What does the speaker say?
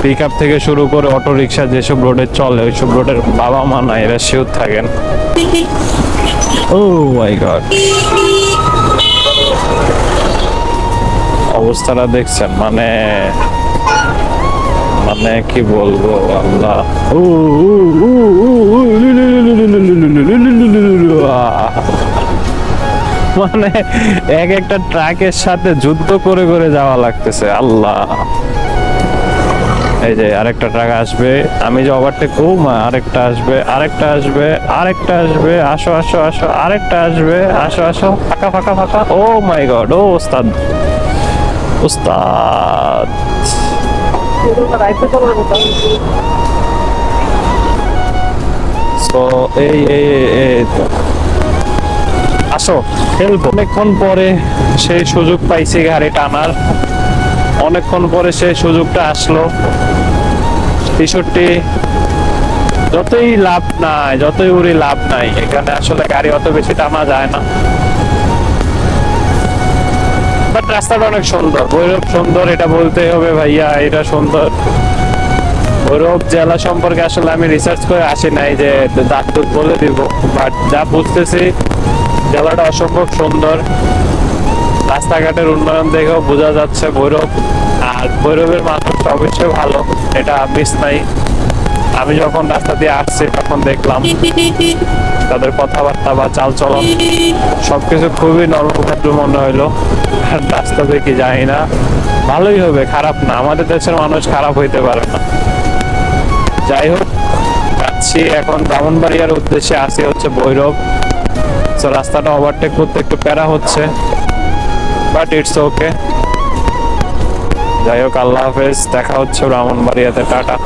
Pick up থেকে শুরু করে অটো রিক্সা যেসব রোডে চলে ওইসব রোডের বাবা মা নাই এরা সেও থাকেন ও মাই গড অবস্থাটা দেখছেন মানে মানে কি বলব আল্লাহ মানে এক একটা ট্রাকের সাথে যুদ্ধ করে করে যাওয়া লাগতেছে আল্লাহ এই যে আরেকটা ট্রাক আসবে। আমি যে ওভারটেক ও মা, আরেকটা আসবে আরেকটা আসবে আরেকটা আসবে, আসো আসো আসো, আরেকটা আসবে, আসো আসো, ফাঁকা ফাঁকা ফাঁকা। ও মাই গড ও ওস্তাদ ওস্তাদ। এই- এই আসো, খেলব। অনেকক্ষণ পরে সেই সুযোগ পাইছি গাড়ি টানার অনেকক্ষণ পরে সেই সুযোগটা আসলো। তেষট্টি যতই লাভ নাই, যতই উড়ি লাভ নাই, এখানে আসলে গাড়ি অত বেশি টানা যায় না। বাট রাস্তাটা অনেক সুন্দর। ভৈরব সুন্দর, এটা বলতেই হবে ভাইয়া, এটা সুন্দর। ভৈরব জেলা সম্পর্কে আসলে আমি রিসার্চ করে আসি নাই যে দুধ বলে দিব। বাট যা বুঝতেছি, জেলাটা অসম্ভব সুন্দর। রাস্তাঘাটের উন্নয়ন দেখেও বোঝা যাচ্ছে ভৈরব। আর ভৈরবের মানুষ অবশ্যই ভালো, এটা মিস নাই। আমি যখন রাস্তা দিয়ে আসছি, তখন দেখলাম তাদের কথাবার্তা বা চালচলন সবকিছু খুবই নর্মভদ্র মনে হইল। আর রাস্তা দেখি যাই না, ভালোই হবে, খারাপ না। আমাদের দেশের মানুষ খারাপ হইতে পারে না। যাই হোক, যাচ্ছি এখন ব্রাহ্মণবাড়িয়ার উদ্দেশ্যে, আসি হচ্ছে ভৈরব। তো রাস্তাটা ওভারটেক করতে একটু প্যারা হচ্ছে বাট ইটস ওকে যাই হোক আল্লাহ হাফেজ দেখা হচ্ছে ব্রাহ্মণবাড়িয়াতে টাটা।